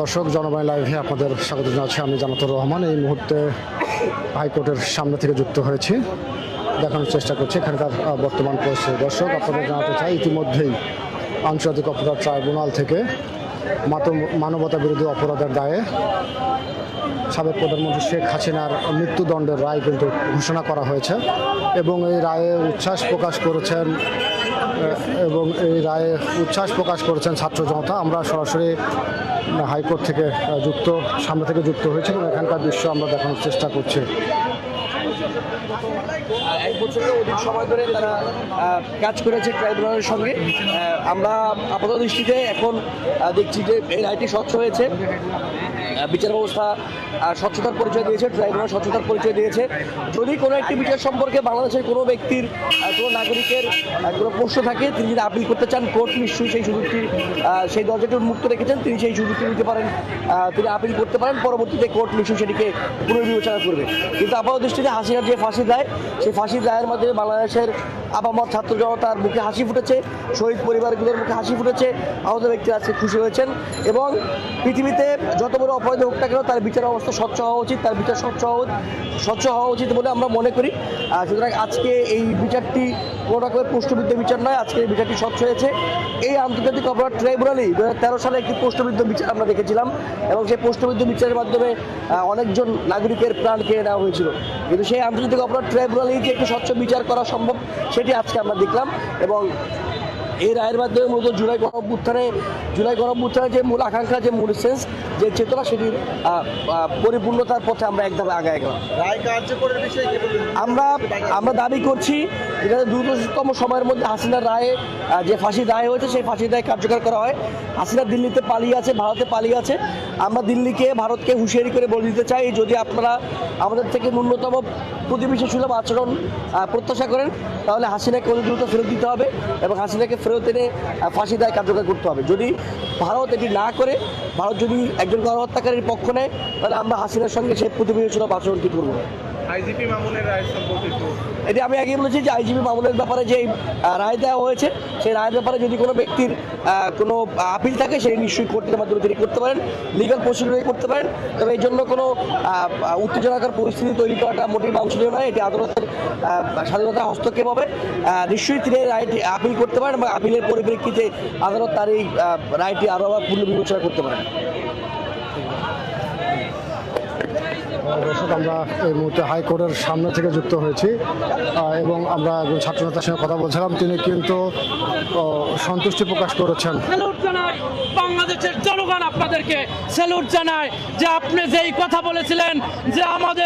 দর্শক জনবাণী লাইভে আপনাদের স্বাগত জানাচ্ছি। আমি জানাতুর রহমান। এই মুহূর্তে হাইকোর্টের সামনে থেকে যুক্ত হয়েছি। দেখানোর চেষ্টা করছি এখানকার বর্তমান পরিস্থিতি। দর্শক, আপনাদের জানাতে চাই, ইতিমধ্যেই আন্তর্জাতিক অপরাধ ট্রাইব্যুনাল থেকে মানবতা বিরোধী অপরাধের দায়ে সাবেক প্রধানমন্ত্রী শেখ হাসিনার মৃত্যুদণ্ডের রায় কিন্তু ঘোষণা করা হয়েছে এবং এই রায়ে উচ্ছ্বাস প্রকাশ করেছেন এবং এই রায়ে উচ্ছ্বাস প্রকাশ করেছেন ছাত্র জনতা। আমরা সরাসরি হাইকোর্ট থেকে যুক্ত, সামনে থেকে যুক্ত হয়েছে এবং এখানকার দৃশ্য আমরা দেখানোর চেষ্টা করছি। কাজ করেছে ট্রাইব্যুনালের সঙ্গে। আমরা আপাতত দৃষ্টিতে এখন দেখছি যে এই রায়টি স্বচ্ছ হয়েছে। বিচার ব্যবস্থা স্বচ্ছতার পরিচয় দিয়েছে, ট্রাইব্যুনাল স্বচ্ছতার পরিচয় দিয়েছে। যদি কোনো একটি বিচার সম্পর্কে বাংলাদেশের কোনো ব্যক্তির কোনো নাগরিকের কোনো প্রশ্ন থাকে, তিনি যদি আপিল করতে চান, কোর্ট নিশ্চয়ই সেই সুযোগটি সেই দরজাটি উন্মুক্ত রেখেছেন, তিনি সেই সুযোগটি নিতে পারেন তিনি আপিল করতে পারেন, পরবর্তীতে কোর্ট নিশ্চয়ই সেটিকে পুনর্বিবেচনা করবে। কিন্তু আপাতত দৃষ্টিতে হাসিনার যে ফাঁসি দেয়, সেই ফাঁসি রায়ের মাধ্যমে বাংলাদেশের আপামর ছাত্র জনতার মুখে হাসি ফুটেছে, শহীদ পরিবারগুলোর মুখে হাসি ফুটেছে, আহত ব্যক্তিরা আজকে খুশি হয়েছেন এবং পৃথিবীতে যত বড় অপরাধ হোক না কেন, তার বিচার অবস্থা স্বচ্ছ হওয়া উচিত, তার বিচার স্বচ্ছ হওয়া স্বচ্ছ হওয়া উচিত বলে আমরা মনে করি। সুতরাং আজকে এই বিচারটি কোনো রকমের প্রশ্নবিদ্ধ বিচার নয়, আজকে এই বিচারটি স্বচ্ছ হয়েছে। এই আন্তর্জাতিক অপরাধ ট্রাইব্যুনালই দু তেরো সালে একটি প্রশ্নবিদ্ধ বিচার আমরা দেখেছিলাম এবং সেই প্রশ্নবিদ্ধ বিচারের মাধ্যমে অনেকজন নাগরিকের প্রাণ কেড়ে নেওয়া হয়েছিল। কিন্তু সেই আন্তর্জাতিক অপরাধ ট্রাইব্যুনালেই যে একটি স্বচ্ছ বিচার করা সম্ভব, সেটি আজকে আমরা দেখলাম এবং এই রায়ের মাধ্যমে মূলত জুলাই গণঅভ্যুত্থানে জুলাই গণঅভ্যুত্থানের যে মূল আকাঙ্ক্ষা যে মূল সেন্স যে চেতনা সেটির পরিপূর্ণতার পথে আমরা একদম আগায় গেলাম। আমরা আমরা দাবি করছি যাতে দ্রুততম সময়ের মধ্যে হাসিনা রায়ে যে ফাঁসির রায় হয়েছে, সেই ফাঁসির রায় কার্যকর করা হয়। হাসিনা দিল্লিতে পালিয়ে আছে, ভারতে পালিয়ে আছে। আমরা দিল্লিকে, ভারতকে হুঁশিয়ারি করে বলে দিতে চাই, যদি আপনারা আমাদের থেকে ন্যূনতম প্রতিবেশী সুলভ আচরণ প্রত্যাশা করেন, তাহলে হাসিনাকে অতি দ্রুত ফেরত দিতে হবে এবং হাসিনাকে ফেরত এনে ফাঁসি দায় কার্যকর করতে হবে। যদি ভারত এটি না করে, ভারত যদি একজন গণহত্যাকারীর পক্ষ নেয়, তাহলে আমরা হাসিনার সঙ্গে সেই প্রতিবেশী সুলভ আচরণটি করব? আইজিপি মামুনের রায় সম্পর্কে এটি আমি আগে বলেছি যে আইজিবি মামুনের ব্যাপারে যে রায় দেওয়া হয়েছে, সেই রায়ের ব্যাপারে যদি কোনো ব্যক্তির কোনো আপিল থাকে, সেটি নিশ্চয়ই কোর্টের মাধ্যমে তিনি করতে পারেন লিগাল প্রসিডিউরে করতে পারেন। তবে এই জন্য কোনো উত্তেজনাকর পরিস্থিতি তৈরি করাটা মোটেই বাঞ্ছনীয় নয়। এটি আদালতের স্বাধীনতা হস্তক্ষেপ হবে। নিশ্চয়ই তিনি রায়টি আপিল করতে পারেন এবং আপিলের পরিপ্রেক্ষিতে আদালত তার এই রায়টি আরও আবার পুনর্বিবেচনা করতে পারেন। দর্শক, আমরা এই মুহূর্তে হাইকোর্টের সামনে থেকে যুক্ত হয়েছি। এবং আমরা একজন ছাত্রনেতার সঙ্গে কথা বলছিলাম। তিনি কিন্তু সন্তুষ্টি প্রকাশ করেছেন। বাংলাদেশের জনগণ আপনাদেরকে স্যালুট জানায় যে আপনি যেই কথা বলেছিলেন, যে আমাদের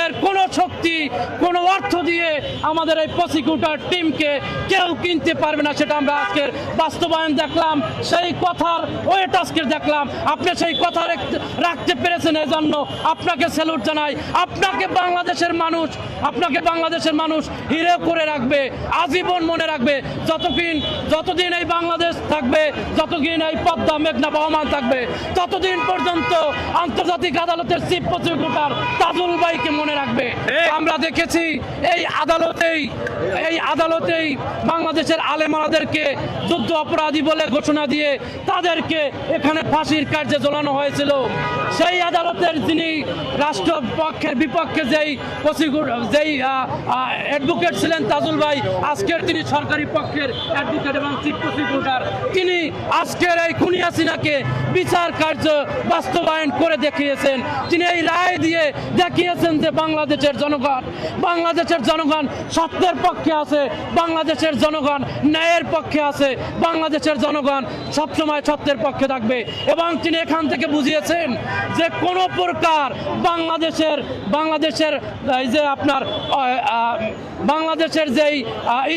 শক্তি কোনো অর্থ দিয়ে আমাদের এই প্রসিকিউটর টিমকে কেউ কিনতে পারবে না, সেটা আমরা আজকের বাস্তবায়ন দেখলাম, সেই কথার ওয়েট আজকে দেখলাম। আপনি সেই কথা রাখতে পেরেছেন এই জন্য আপনাকে স্যালুট জানাই। আপনাকে বাংলাদেশের মানুষ, আপনাকে বাংলাদেশের মানুষ হিরে করে রাখবে, আজীবন মনে রাখবে, যতদিন যতদিন এই বাংলাদেশ থাকবে, যতদিন এই পদ্মা মেঘনা বহমান থাকবে, ততদিন পর্যন্ত আন্তর্জাতিক আদালতের চিফ প্রসিকিউটর তাজুল ভাইকে মনে রাখবে। আমরা দেখেছি, এই আদালতেই এই আদালতেই বাংলাদেশের আলেমারাদেরকে যুদ্ধ অপরাধী বলে ঘোষণা দিয়ে তাদেরকে এখানে ফাঁসির কার্যে ঝোলানো হয়েছিল। সেই আদালতের যিনি রাষ্ট্রপক্ষের বিপক্ষে যেই প্রসিকিউটর যেই অ্যাডভোকেট ছিলেন তাজুল ভাই, আজকের তিনি সরকারি পক্ষের অ্যাডভোকেট এবং চিফ প্রসিকিউটর তিনি আজকের এই খুনি হাসিনাকে বিচার কার্য বাস্তবায়ন করে দেখিয়েছেন। তিনি এই রায় দিয়ে দেখিয়েছেন যে বাংলাদেশের জনগণ, বাংলাদেশের জনগণ সত্যের পক্ষে আছে, বাংলাদেশের জনগণ ন্যায়ের পক্ষে আছে, বাংলাদেশের জনগণ সবসময় সত্যের পক্ষে থাকবে। এবং তিনি এখান থেকে বুঝিয়েছেন যে কোনো প্রকার বাংলাদেশের বাংলাদেশের, এই যে আপনার বাংলাদেশের যেই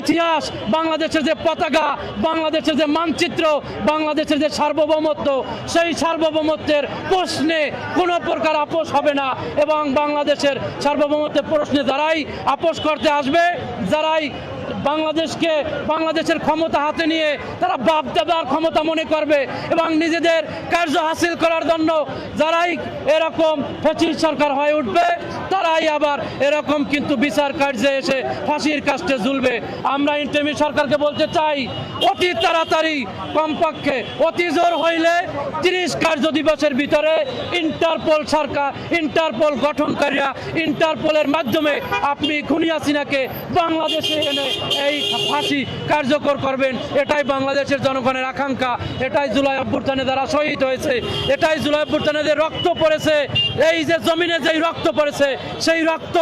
ইতিহাস, বাংলাদেশের যে পতাকা, বাংলাদেশের যে মানচিত্র, বাংলাদেশের যে সার্বভৌমত্ব, সেই সার্বভৌমত্বের প্রশ্নে কোনো প্রকার আপোষ হবে না। এবং বাংলাদেশের সার্বভৌমত্বের প্রশ্নে যারাই আপোষ করতে আসবে যারাই বাংলাদেশকে, বাংলাদেশের ক্ষমতা হাতে নিয়ে তারা বাপ দাদার ক্ষমতা মনে করবে এবং নিজেদের কার্য হাসিল করার জন্য যারাই এরকম ফচির সরকার হয়ে উঠবে, তারাই আবার এরকম কিন্তু বিচার কার্যে এসে ফাঁসির কাস্টে ঝুলবে। আমরা ইন্টারমি সরকারকে বলতে চাই, অতি তাড়াতাড়ি কমপক্ষে অতি জোর হইলে তিরিশ কার্য দিবসের ভিতরে ইন্টারপোল সরকার, ইন্টারপোল গঠন করিয়া ইন্টারপোলের মাধ্যমে আপনি খুনি হাসিনাকে বাংলাদেশে এনে এই ফাঁসি কার্যকর করবেন। এটাই বাংলাদেশের জনগণের আকাঙ্ক্ষা। এটাই জুলাই অভ্যুত্থানে যারা শহীদ হয়েছে, এটাই জুলাই অভ্যুত্থানে যে রক্ত পড়েছে, এই যে জমিনে যেই রক্ত পড়েছে, সেই রক্ত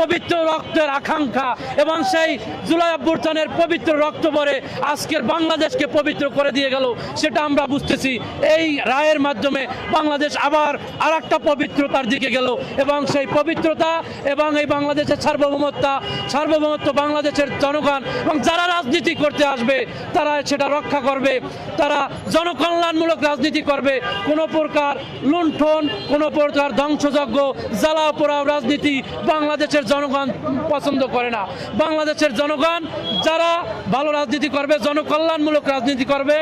পবিত্র রক্তের আকাঙ্ক্ষা এবং সেই জুলাই অভ্যুত্থানের পবিত্র রক্ত পরে আজকের বাংলাদেশকে পবিত্র করে দিয়ে গেল, সেটা আমরা বুঝতেছি। এই রায়ের মাধ্যমে বাংলাদেশ আবার আর একটা পবিত্রতার দিকে গেল এবং সেই পবিত্রতা এবং এই বাংলাদেশের সার্বভৌমত্তা সার্বভৌমত্ব বাংলাদেশের জনগণ এবং যারা রাজনীতি করতে আসবে, তারা সেটা রক্ষা করবে। তারা জনকল্যাণমূলক রাজনীতি করবে। কোনো প্রকার লুণ্ঠন, কোনো প্রকার ধ্বংসযজ্ঞ, জ্বালা পোড়াও রাজনীতি বাংলাদেশের জনগণ পছন্দ করে না। বাংলাদেশের জনগণ যারা ভালো রাজনীতি করবে, জনকল্যাণমূলক রাজনীতি করবে,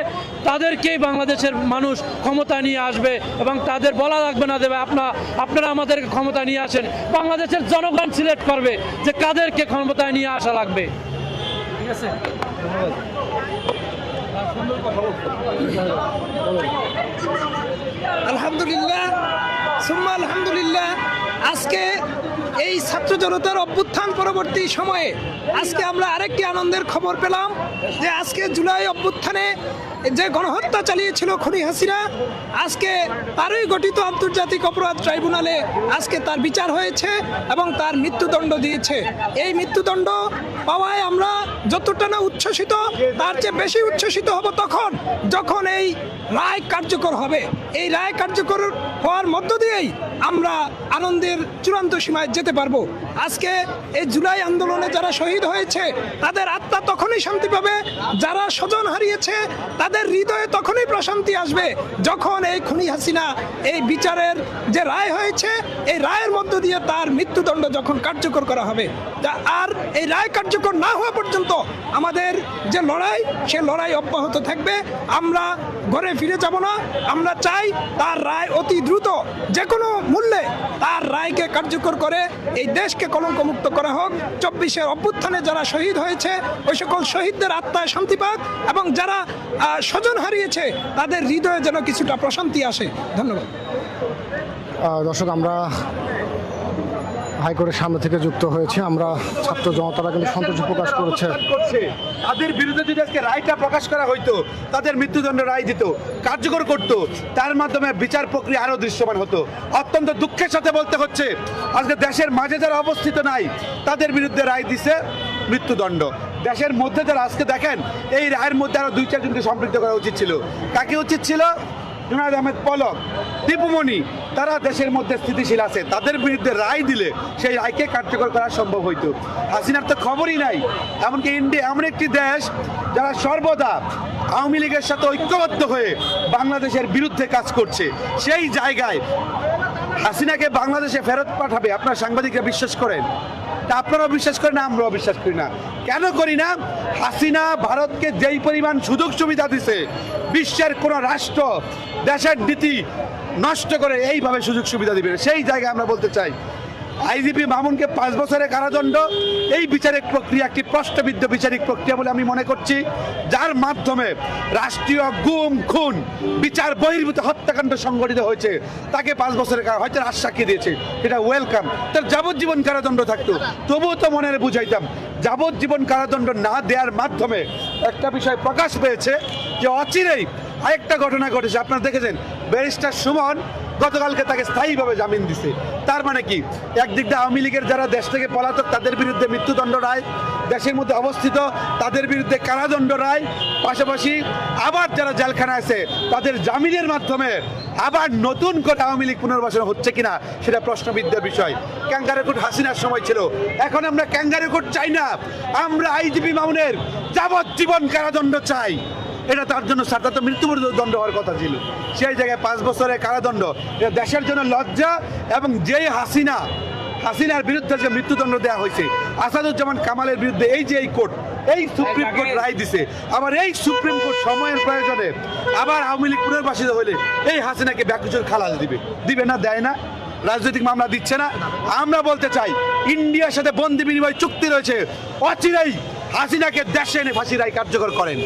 তাদেরকেই বাংলাদেশের মানুষ ক্ষমতা নিয়ে আসবে এবং তাদের বলা লাগবে না দেবে আপনার আপনারা আমাদেরকে ক্ষমতা নিয়ে আসেন। বাংলাদেশের জনগণ সিলেক্ট করবে যে, কাদেরকে ক্ষমতায় নিয়ে আসা লাগবে? ঠিক আছে? আলহামদুলিল্লাহ, সুম্মা আলহামদুলিল্লাহ। আজকে এই ছাত্র জনতার অভ্যুত্থান পরবর্তী সময়ে আজকে আমরা আরেকটি আনন্দের খবর পেলাম যে আজকে জুলাই অভ্যুত্থানে যে গণহত্যা চালিয়েছিল খনি হাসিনা, আজকে তারই গঠিত আন্তর্জাতিক অপরাধ ট্রাইব্যুনালে আজকে তার বিচার হয়েছে এবং তার মৃত্যুদণ্ড দিয়েছে। এই মৃত্যুদণ্ড পাওয়ায় আমরা যতটা না উচ্ছ্বসিত, তার চেয়ে বেশি উচ্ছ্বসিত হব তখন, যখন এই রায় কার্যকর হবে। এই রায় কার্যকর হওয়ার মধ্য দিয়েই আমরা আনন্দের চূড়ান্ত সীমায় যেতে পারব। আজকে এই জুলাই আন্দোলনে যারা শহীদ হয়েছে, তাদের আত্মা তখনই শান্তি পাবে, যারা স্বজন হারিয়েছে, তাদের হৃদয়ে তখনই প্রশান্তি আসবে যখন এই খুনি হাসিনা এই বিচারের যে রায় হয়েছে, এই রায়ের মধ্য দিয়ে তার মৃত্যুদণ্ড যখন কার্যকর করা হবে। আর এই রায় কার্যকর না হওয়া পর্যন্ত আমাদের যে লড়াই, সে লড়াই অব্যাহত থাকবে। আমরা ঘরে ফিরে যাব না। আমরা চাই তার রায় অতি দ্রুত যে কোনো মূল্যে তার রায়কে কার্যকর করে এই দেশকে কলঙ্কমুক্ত করা হোক। চব্বিশের অভ্যুত্থানে যারা শহীদ হয়েছে, ওই সকল শহীদদের আত্মায় শান্তি পাক এবং যারা স্বজন হারিয়েছে তাদের হৃদয়ে যেন কিছুটা প্রশান্তি আসে। ধন্যবাদ। দর্শক আমরা হাইকোর্টের সামনে থেকে যুক্ত হয়েছে। আমরা ছাত্র জনতারা কিন্তু সন্তোষ প্রকাশ করেছে করছে। তাদের বিরুদ্ধে যদি আজকে রায়টা প্রকাশ করা হইতো তাদের মৃত্যুদণ্ড রায় দিত কার্যকর করত তার মাধ্যমে বিচার প্রক্রিয়া আরও দৃশ্যমান হতো। অত্যন্ত দুঃখের সাথে বলতে হচ্ছে আজকে দেশের মাঝে যারা অবস্থিত নাই তাদের বিরুদ্ধে রায় দিছে। মৃত্যুদণ্ড। দেশের মধ্যে যারা আজকে দেখেন, এই রায়ের মধ্যে আরও দুই, চারজনকে সম্পৃক্ত করা উচিত ছিল। কাকে উচিত ছিল? জুনায়দ আহমেদ পলক দীপুমণি তারা দেশের মধ্যে স্থিতিশীল আছে। তাদের বিরুদ্ধে রায় দিলে সেই রায়কে কার্যকর করা সম্ভব হইতো। হাসিনার তো খবরই নাই। এমনকি ইন্ডিয়া এমন একটি দেশ, যারা সর্বদা আওয়ামী লীগের সাথে ঐক্যবদ্ধ হয়ে বাংলাদেশের বিরুদ্ধে কাজ করছে। সেই জায়গায় হাসিনাকে বাংলাদেশে ফেরত পাঠাবে, আপনার সাংবাদিকরা বিশ্বাস করেন? তা আপনারা বিশ্বাস করেন না আমরাও বিশ্বাস করি না। কেন করি না? হাসিনা ভারতকে যেই পরিমাণ সুযোগ সুবিধা দিছে, বিশ্বের কোন রাষ্ট্র, দেশের নীতি নষ্ট করে এইভাবে সুযোগ সুবিধা দিবে সেই জায়গায় আমরা বলতে চাই আইজিপি মামুনকে পাঁচ বছরের কারাদণ্ড। এই বিচারিক প্রক্রিয়া একটি প্রশ্নবিদ্ধ বিচারিক প্রক্রিয়া বলে আমি মনে করছি, যার মাধ্যমে রাষ্ট্রীয় গুম, খুন, বিচার বহির্ভূত হত্যাকাণ্ড সংঘটিত হয়েছে। তাকে পাঁচ বছরের কারা হয়তো রাজসাক্ষী দিয়েছে। এটা ওয়েলকাম তার যাবজ্জীবন কারাদণ্ড থাকতো। তবুও তো মনের বুঝাইতাম, যাবজ্জীবন কারাদণ্ড না দেওয়ার মাধ্যমে একটা বিষয় প্রকাশ পেয়েছে যে অচিরেই আরেকটা ঘটনা ঘটেছে। আপনারা দেখেছেন, ব্যারিস্টার সুমন গতকালকে তাকে স্থায়ীভাবে জামিন দিছে। তার মানে কি? একদিক দিয়ে আওয়ামী লীগের যারা দেশ থেকে পলাতক, তাদের বিরুদ্ধে মৃত্যুদণ্ড রায়, দেশের মধ্যে অবস্থিত তাদের বিরুদ্ধে কারাদণ্ড রায়, পাশাপাশি আবার যারা জেলখানা আছে, তাদের জামিনের মাধ্যমে আবার নতুন করে আওয়ামী লীগ পুনর্বাসন হচ্ছে কিনা, সেটা প্রশ্নবিদ্ধের বিষয়। ক্যাঙ্গারু কোর্ট হাসিনার সময় ছিল। এখন আমরা ক্যাঙ্গারু কোর্ট চাই না। আমরা আইজিপি মামুনের যাবজ্জীবন কারাদণ্ড চাই। এটা তার জন্য সারটা তো মৃত্যুদণ্ড হওয়ার কথা ছিল। সেই জায়গায় পাঁচ বছরের কারাদণ্ড। এটা দেশের জন্য লজ্জা এবং যেই হাসিনা হাসিনার বিরুদ্ধে যে মৃত্যুদণ্ড দেওয়া হয়েছে আসাদুজ্জামান কামালের বিরুদ্ধে এই যে এই কোর্ট এই সুপ্রিম কোর্ট রায় দিছে। আবার এই সুপ্রিম কোর্ট সময়ের প্রয়োজনে আবার আওয়ামী লীগ পুনর্বাসিত হলে এই হাসিনাকে ব্যাকুচুর খালাস দিবে। দিবে না দেয় না। রাজনৈতিক মামলা দিচ্ছে না। আমরা বলতে চাই ইন্ডিয়ার সাথে বন্দি বিনিময় চুক্তি রয়েছে। অচিরেই হাসিনাকে দেশে এনে ফাঁসির রায় কার্যকর করেন।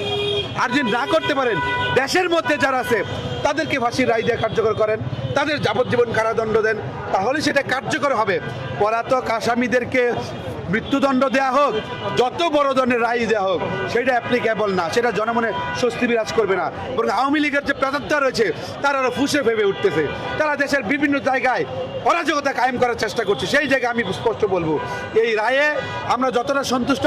আর যদি না করতে পারেন, দেশের মধ্যে যারা আছে, তাদেরকে ফাঁসির রায় দিয়ে কার্যকর করেন। তাদের যাবজ্জীবন কারাদণ্ড দেন। তাহলে সেটা কার্যকর হবে। পলাতক আসামিদেরকে মৃত্যুদণ্ড দেয়া হোক, যত বড় ধরনের রায় দেওয়া হোক, সেটা অ্যাপ্লিকেবল না, সেটা জনমনে স্বস্তি বিরাজ করবে না। বরং আওয়ামী লীগের যে প্রাধান্য রয়েছে, তারা আরও ফুসে ভেবে উঠতেছে। তারা দেশের বিভিন্ন জায়গায় অরাজকতা কায়েম করার চেষ্টা করছে। সেই জায়গায় আমি স্পষ্ট বলব, এই রায়ে আমরা যতটা সন্তুষ্ট,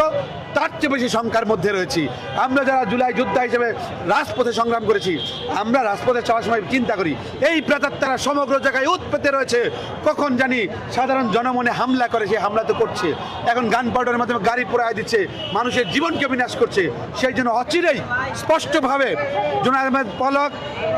তার চেয়ে বেশি সংখ্যার মধ্যে রয়েছি। আমরা যারা জুলাই যোদ্ধা হিসেবে রাজপথে সংগ্রাম করেছি, আমরা রাজপথে চলার সময় চিন্তা করি, এই প্রেতাত্মারা সমগ্র জায়গায় উৎপেতে রয়েছে। কখন জানি সাধারণ জনমনে হামলা করে, সে হামলা তো করছে। এখন গান পাউডারের মাধ্যমে গাড়ি পোড়ায় দিচ্ছে, মানুষের জীবনকে বিনাশ করছে। সেই জন্য অচিরেই স্পষ্টভাবে জোনাল আহমেদ পলক,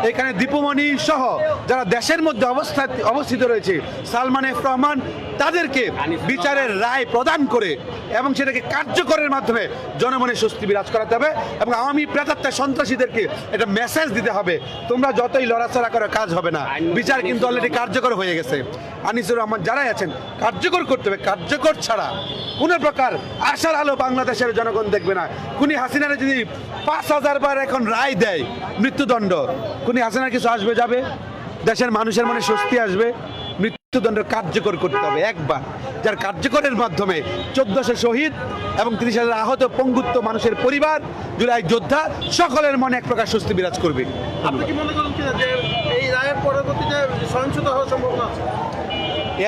এখানে দীপুমণি সহ যারা দেশের মধ্যে অবস্থা অবস্থিত রয়েছে, সালমান এফ রহমান তাদেরকে বিচারের রায় প্রদান করে এবং সেটাকে কার্যকরের মাধ্যমে জনমনে স্বস্তি বিরাজ করাতে হবে এবং আওয়ামী প্রেতাত্মা সন্ত্রাসীদেরকে একটা মেসেজ দিতে হবে, তোমরা যতই লড়াচড়া করে, কাজ হবে না। বিচার কিন্তু অলরেডি কার্যকর হয়ে গেছে। আনিসুর রহমান যারাই আছেন, কার্যকর করতে হবে। কার্যকর ছাড়া কোনো প্রকার আশার আলো বাংলাদেশের জনগণ দেখবে না। কুনি হাসিনারে যদি পাঁচ হাজার বার এখন রায় দেয় মৃত্যুদণ্ড কুনি হাসিনার কিছু আসবে, যাবে? দেশের মানুষের মনে স্বস্তি আসবে? মৃত্যুদণ্ড কার্যকর করতে হবে একবার, যার কার্যকরের মাধ্যমে চোদ্দশো শহীদ এবং তিরিশ হাজার আহত পঙ্গুত্ব মানুষের পরিবার, জুলাই যোদ্ধা, সকলের মনে এক প্রকার স্বস্তি বিরাজ করবে। আপনি কি মনে করেন এই রায়ের পরবর্তীতে সহিংসতা হওয়ার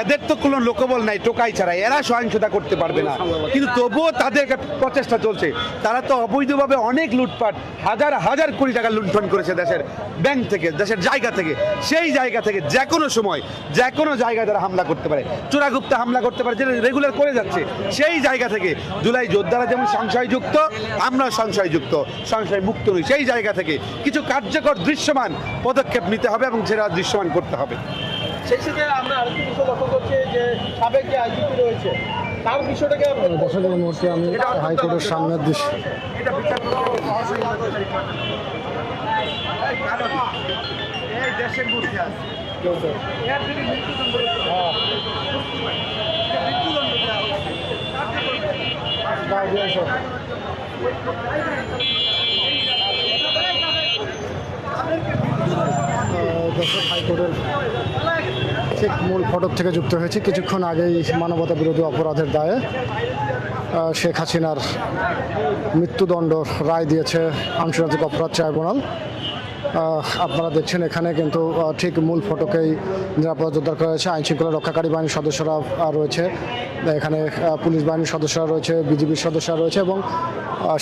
এদের তো কোনো লোকবল নাই, টোকাই ছাড়া এরা সহিংসতা করতে পারবে না। কিন্তু তবুও তাদের প্রচেষ্টা চলছে। তারা তো অবৈধভাবে অনেক লুটপাট, হাজার হাজার কোটি টাকা লুণ্ঠন করেছে দেশের ব্যাংক থেকে, দেশের জায়গা থেকে। সেই জায়গা থেকে যে কোনো সময়, যে কোনো জায়গায় তারা হামলা করতে পারে। চোরাগুপ্তা হামলা করতে পারে, যেটা রেগুলার করে যাচ্ছে। সেই জায়গা থেকে জুলাই যোদ্ধারা যেমন সংশয়যুক্ত আমরা সংশয়যুক্ত সংশয় মুক্ত নই। সেই জায়গা থেকে কিছু কার্যকর দৃশ্যমান পদক্ষেপ নিতে হবে এবং সেটা দৃশ্যমান করতে হবে। সেই সাথে আমরা আরেকটি বিষয় লক্ষ্য করছি যে সাবেক যে আইজিপি রয়েছে তার বিষয়টাকে দর্শক মুহূর্তে আমি হাইকোর্টের সামনের দৃশ্য। এটা বিচার এই দেশের মধ্যে আছে। এর যদি মৃত্যুদণ্ড মৃত্যুদণ্ড দর্শক হাইকোর্টের ঠিক মূল ফটক থেকে যুক্ত হয়েছে। কিছুক্ষণ আগেই মানবতা বিরোধী অপরাধের দায়ে শেখ হাসিনার মৃত্যুদণ্ড রায় দিয়েছে আন্তর্জাতিক অপরাধ ট্রাইব্যুনাল। আপনারা দেখছেন এখানে কিন্তু ঠিক মূল ফটকেই নিরাপত্তা জোরদার করা হয়েছে আইন শৃঙ্খলা রক্ষাকারী বাহিনীর সদস্যরা রয়েছে। এখানে পুলিশ বাহিনীর সদস্যরা রয়েছে, বিজিবির সদস্যরা রয়েছে এবং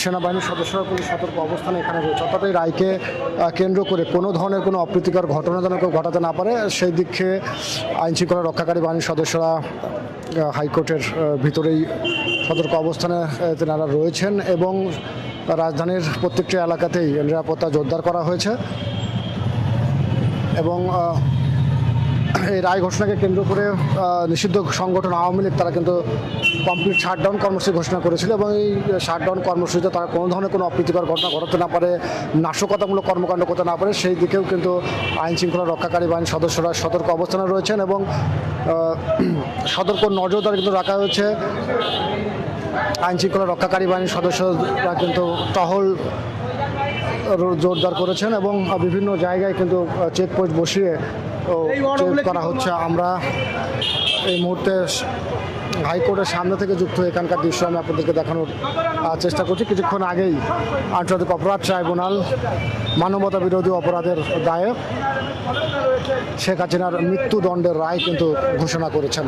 সেনাবাহিনীর সদস্যরা পুলিশ সতর্ক অবস্থানে এখানে রয়েছে। অর্থাৎ এই রায়কে কেন্দ্র করে কোনো ধরনের কোনো অপ্রীতিকর ঘটনা যেন কেউ ঘটাতে না পারে, সেই দিকে আইন শৃঙ্খলা রক্ষাকারী বাহিনীর সদস্যরা হাইকোর্টের ভিতরেই সতর্ক অবস্থানে তেনারা রয়েছেন এবং রাজধানীর প্রত্যেকটি এলাকাতেই নিরাপত্তা জোরদার করা হয়েছে। এবং এই রায় ঘোষণাকে কেন্দ্র করে নিষিদ্ধ সংগঠন আওয়ামী লীগ তারা কিন্তু কমপ্লিট শাটডাউন কর্মসূচি ঘোষণা করেছিল এবং এই শাটডাউন কর্মসূচিতে তারা কোনো ধরনের কোনো অপ্রীতিকর ঘটনা ঘটাতে না পারে, নাশকতামূলক কর্মকাণ্ড করতে না পারে, সেই দিকেও কিন্তু আইন শৃঙ্খলা রক্ষাকারী বাহিনীর সদস্যরা সতর্ক অবস্থানে রয়েছেন এবং সতর্ক নজরদারি কিন্তু রাখা হয়েছে। আইন শৃঙ্খলা রক্ষাকারী বাহিনীর সদস্যরা কিন্তু টহল জোরদার করেছেন এবং বিভিন্ন জায়গায় কিন্তু চেকপোস্ট বসিয়ে চেক করা হচ্ছে। আমরা এই মুহূর্তে হাইকোর্টের সামনে থেকে যুক্ত এখানকার দৃশ্য আমি আপনাদেরকে দেখানোর চেষ্টা করছি। কিছুক্ষণ আগেই আন্তর্জাতিক অপরাধ ট্রাইব্যুনাল মানবতা বিরোধী অপরাধের দায়ে শেখ হাসিনার মৃত্যুদণ্ডের রায় কিন্তু ঘোষণা করেছেন।